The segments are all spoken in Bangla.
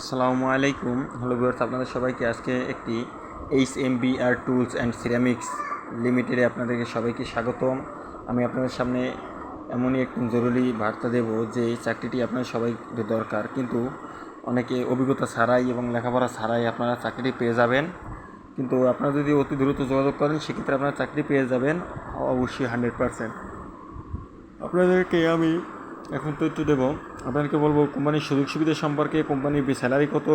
আসসালামু আলাইকুম। হ্যালো ভিউয়ার্স, আপনাদের সবাইকে আজকে একটি H M B R tools and ceramics লিমিটেডে আপনাদেরকে সবাইকে স্বাগতম। আমি আপনাদের সামনে এমনই একটি জরুরি বার্তা দেব যে এই চাকরিটি আপনার সবাই দরকার। কিন্তু অনেকে অভিজ্ঞতা ছাড়াই এবং লেখাপড়া ছাড়াই আপনারা চাকরিটি পেয়ে যাবেন। কিন্তু আপনারা যদি অতি দ্রুত যোগাযোগ করেন, সেক্ষেত্রে আপনারা চাকরি পেয়ে যাবেন অবশ্যই হান্ড্রেড পারসেন্ট। আপনাদেরকে আমি এখন তো তথ্য দেবো। আপনাদেরকে বলব, কোম্পানির সুযোগ সুবিধা সম্পর্কে, কোম্পানির স্যালারি কত,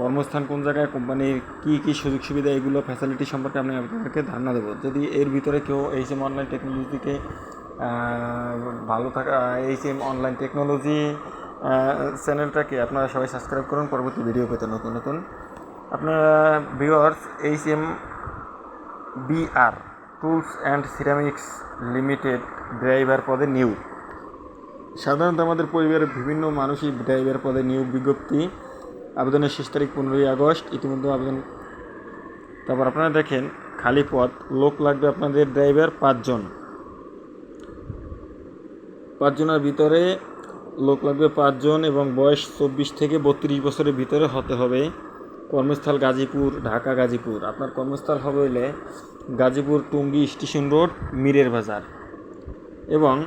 কর্মস্থান কোন জায়গায়, কোম্পানির কী কী সুযোগ সুবিধা, এগুলো ফ্যাসিলিটি সম্পর্কে আমি আপনাদেরকে ধারণা দেবো। যদি এর ভিতরে কেউ এইচ এম অনলাইন টেকনোলজিকে ভালো থাকা এইচ এম অনলাইন টেকনোলজি চ্যানেলটাকে আপনারা সবাই সাবস্ক্রাইব করুন। পরবর্তী ভিডিও পেতে নতুন নতুন। আপনারা viewers H M BR tools and ceramics limited driver পদে নিয়োগ সাধারণত আমাদের পরিবারের বিভিন্ন মানুষই ড্রাইভার পদে নিয়োগ বিজ্ঞপ্তি, আবেদনের শেষ তারিখ পনেরোই আগস্ট, ইতিমধ্যে আবেদন। তারপর আপনারা দেখেন, খালি পদ লোক লাগবে আপনাদের ড্রাইভার পাঁচজন। পাঁচজনের ভিতরে লোক লাগবে পাঁচজন এবং বয়স চব্বিশ থেকে বত্রিশ বছরের ভিতরে হতে হবে। কর্মস্থল গাজীপুর, ঢাকা গাজীপুর। আপনার কর্মস্থল হবে হইলে গাজীপুর টুঙ্গি স্টেশন রোড, মীরের বাজার। এবং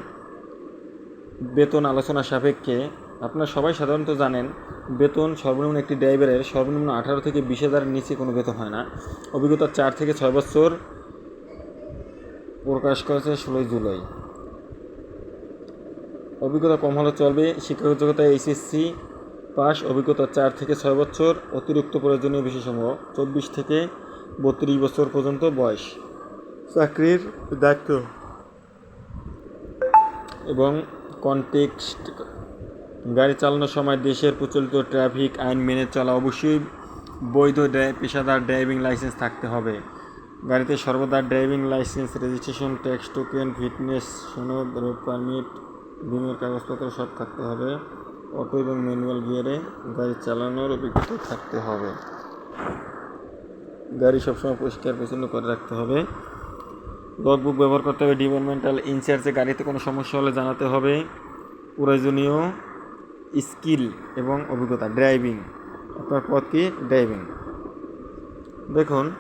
বেতন আলোচনা সাপেক্ষে আপনারা সবাই সাধারণত জানেন, বেতন সর্বনিম্ন একটি ড্রাইভারের সর্বনিম্ন আঠারো থেকে বিশ হাজারের নিচে কোনো বেতন হয় না। অভিজ্ঞতা চার থেকে ছয় বছর প্রকাশ করেছে ষোলোই জুলাই। অভিজ্ঞতা কম হলে চলবে। শিক্ষাগত যোগ্যতা এইচএসসি পাস, অভিজ্ঞতা চার থেকে ছয় বছর, অতিরিক্ত প্রয়োজনীয় বিশেষসমূহ চব্বিশ থেকে বত্রিশ বছর পর্যন্ত বয়স। চাকরির দায়িত্ব। এবং কনটেক্সট, গাড়ি চালানোর সময় দেশের প্রচলিত ট্রাফিক আইন মেনে চলা অবশ্যই বৈধ পেশাদার ড্রাইভিং লাইসেন্স থাকতে হবে। গাড়িতে সর্বদা driving license, registration, tax, token, fitness, সনদ, রোড পারমিট, বিমের কাগজপত্র সব থাকতে হবে। অটো এবং ম্যানুয়াল গিয়ারে গাড়ি চালানোর অভিজ্ঞতা থাকতে হবে। গাড়ি সবসময় পরিষ্কার, পরিচ্ছন্ন করে রাখতে হবে। লগবুক ব্যবহার করতে হবে ডিপার্টমেন্টাল ইনচার্জে গাড়িতে কোনো সমস্যা হলে জানাতে হবে। প্রয়োজনীয় স্কিল এবং অভিজ্ঞতা ড্রাইভিং আপনার পথ কি? ড্রাইভিং দেখুন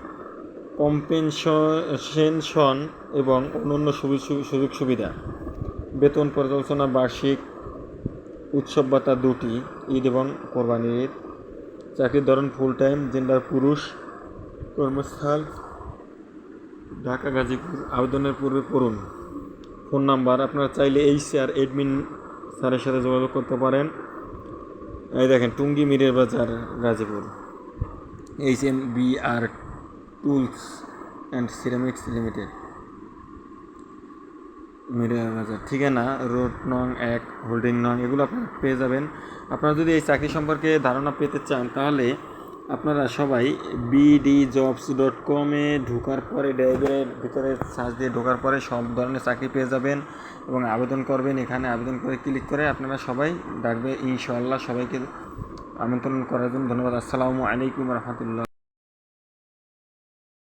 কম্পেনসেশন এবং অন্যান্য সুযোগ সুবিধা। বেতন পর্যালোচনা বার্ষিক উৎসব ভাতা দুটি, ঈদ এবং কোরবানির ঈদ। চাকরির ধরন ফুল টাইম জেন্ডার পুরুষ, কর্মস্থল ঢাকা গাজীপুর আবেদনের পূর্বে করুন। ফোন নাম্বার, আপনারা চাইলে এই স্যার এডমিন স্যারের সাথে যোগাযোগ করতে পারেন। এই দেখেন, টুঙ্গি মিরের বাজার, Gazipur. H M B R tools and ceramics limited. মিরের বাজার, ঠিকানা রোড নং এক, হোল্ডিং নং, এগুলো আপনারা পেয়ে যাবেন। আপনারা যদি এই চাকরি সম্পর্কে ধারণা পেতে চান, তাহলে আপনারা সবাই বিডি জবস ডট কমে ঢোকার পরে ড্রাইভারের ভিতরে সার্চ দিয়ে ঢোকার পরে সব ধরনের চাকরি পেয়ে যাবেন এবং আবেদন করবেন। এখানে আবেদন করে ক্লিক করে আপনারা সবাই ডাকবে। ইনশাল্লাহ সবাইকে আমন্ত্রণ করার জন্য ধন্যবাদ। আসসালামু আলাইকুম রহমতুল্লাহ।